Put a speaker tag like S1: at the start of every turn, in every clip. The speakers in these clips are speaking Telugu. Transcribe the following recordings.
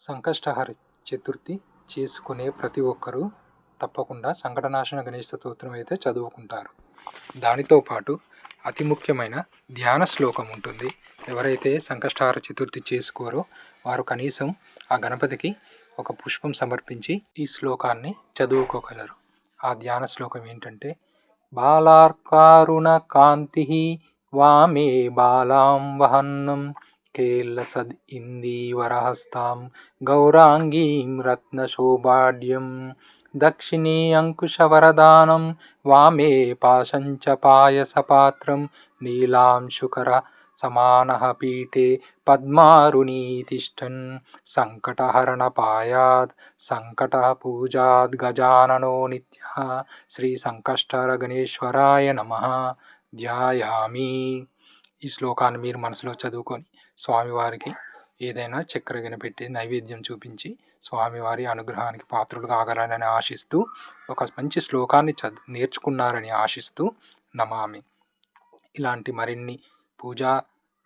S1: సంకష్టహర చతుర్థి చేసుకునే ప్రతి ఒక్కరూ తప్పకుండా సంకటనాశన గణేష్ స్తోత్రం అయితే చదువుకుంటారు. దానితో పాటు అతి ముఖ్యమైన ధ్యాన శ్లోకం ఉంటుంది. ఎవరైతే సంకష్టహార చతుర్థి చేసుకోరో వారు కనీసం ఆ గణపతికి ఒక పుష్పం సమర్పించి ఈ శ్లోకాన్ని చదువుకోగలరు. ఆ ధ్యాన శ్లోకం ఏంటంటే బాలార్కారుణ కాంతి వామే బాలాం వహన్నం केल्लसद् इन्दीवरहस्तां गौराङ्गीं रत्नशोभाढ्यं दक्षिणी अङ्कुशवरदानं वामे पाशं च पायसपात्रं नीलांशुकरः समानः पीठे पद्मारुणी तिष्ठन् सङ्कटहरणपायात् सङ्कटः पूजाद् गजाननो नित्यः श्रीसङ्कष्टरगणेश्वराय नमः ध्यायामि। ఈ శ్లోకాన్ని మీరు మనసులో చదువుకొని స్వామివారికి ఏదైనా చక్కెర కనిపెట్టి పెట్టి నైవేద్యం చూపించి స్వామివారి అనుగ్రహానికి పాత్రులు కాగలరని ఆశిస్తూ ఒక మంచి శ్లోకాన్ని చదు నేర్చుకున్నారని ఆశిస్తూ నమామి. ఇలాంటి మరిన్ని పూజా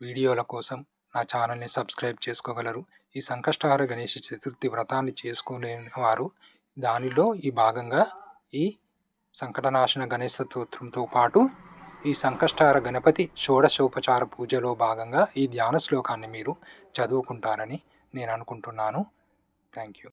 S1: వీడియోల కోసం నా ఛానల్ని సబ్స్క్రైబ్ చేసుకోగలరు. ఈ సంకష్టహార గణేష చతుర్థి వ్రతాన్ని చేసుకోలేని వారు దానిలో ఈ భాగంగా ఈ సంకటనాశన గణేష స్తోత్రంతో పాటు ఈ సంకష్టార గణపతి షోడశోపచార పూజలో భాగంగా ఈ ధ్యాన శ్లోకాన్ని మీరు చదువుకుంటారని నేను అనుకుంటున్నాను. Thank you.